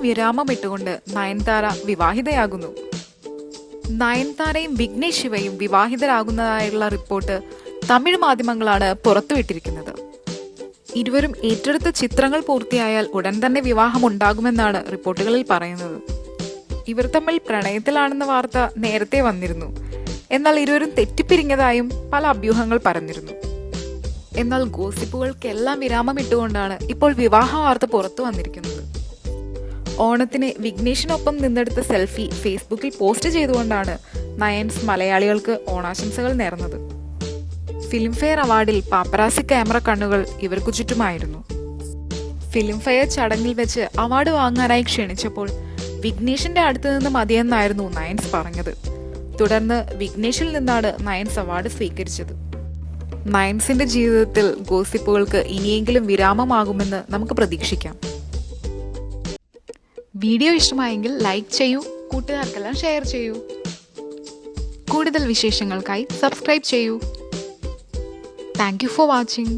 വിരാമമിട്ടുകൊണ്ട് നയൻതാര വിവാഹിതയാകുന്നു. നയൻതാരയും വിഘ്നേഷ് ശിവയും വിവാഹിതരാകുന്നതായുള്ള റിപ്പോർട്ട് തമിഴ് മാധ്യമങ്ങളാണ് പുറത്തുവിട്ടിരിക്കുന്നത്. ഇരുവരും ഏറ്റെടുത്ത ചിത്രങ്ങൾ പൂർത്തിയായാൽ ഉടൻ തന്നെ വിവാഹം ഉണ്ടാകുമെന്നാണ് റിപ്പോർട്ടുകളിൽ പറയുന്നത്. ഇവർ തമ്മിൽ പ്രണയത്തിലാണെന്ന വാർത്ത നേരത്തെ വന്നിരുന്നു. എന്നാൽ ഇരുവരും തെറ്റിപ്പിരിഞ്ഞതായും പല അഭ്യൂഹങ്ങൾ പറഞ്ഞിരുന്നു എന്നാൽ ഗോസിപ്പുകൾക്കെല്ലാം വിരാമമിട്ടുകൊണ്ടാണ് ഇപ്പോൾ വിവാഹ വാർത്ത പുറത്തു വന്നിരിക്കുന്നത്. ഓണത്തിന് വിഘ്നേഷിനൊപ്പം നിന്നെടുത്ത സെൽഫി ഫേസ്ബുക്കിൽ പോസ്റ്റ് ചെയ്തുകൊണ്ടാണ് നയൻസ് മലയാളികൾക്ക് ഓണാശംസകൾ നേർന്നത്. ഫിലിംഫെയർ അവാർഡിൽ പാപ്പറാസി ക്യാമറ കണ്ണുകൾ ഇവർക്കു ചുറ്റുമായിരുന്നു. ഫിലിംഫെയർ ചടങ്ങിൽ വെച്ച് അവാർഡ് വാങ്ങാനായി ക്ഷണിച്ചപ്പോൾ വിഘ്നേഷിന്റെ അടുത്ത് നിന്ന് മതിയെന്നായിരുന്നു നയൻസ് പറഞ്ഞത്. തുടർന്ന് വിഘ്നേഷിൽ നിന്നാണ് നയൻസ് അവാർഡ് സ്വീകരിച്ചത്. നയൻസിന്റെ ജീവിതത്തിൽ ഗോസിപ്പുകൾക്ക് ഇനിയെങ്കിലും വിരാമമാകുമെന്ന് നമുക്ക് പ്രതീക്ഷിക്കാം. വീഡിയോ ഇഷ്ടമായെങ്കിൽ ലൈക്ക് ചെയ്യൂ കൂട്ടുകാർക്കെല്ലാം ഷെയർ ചെയ്യൂ. കൂടുതൽ വിശേഷങ്ങൾക്കായി സബ്സ്ക്രൈബ് ചെയ്യൂ. Thank you for watching.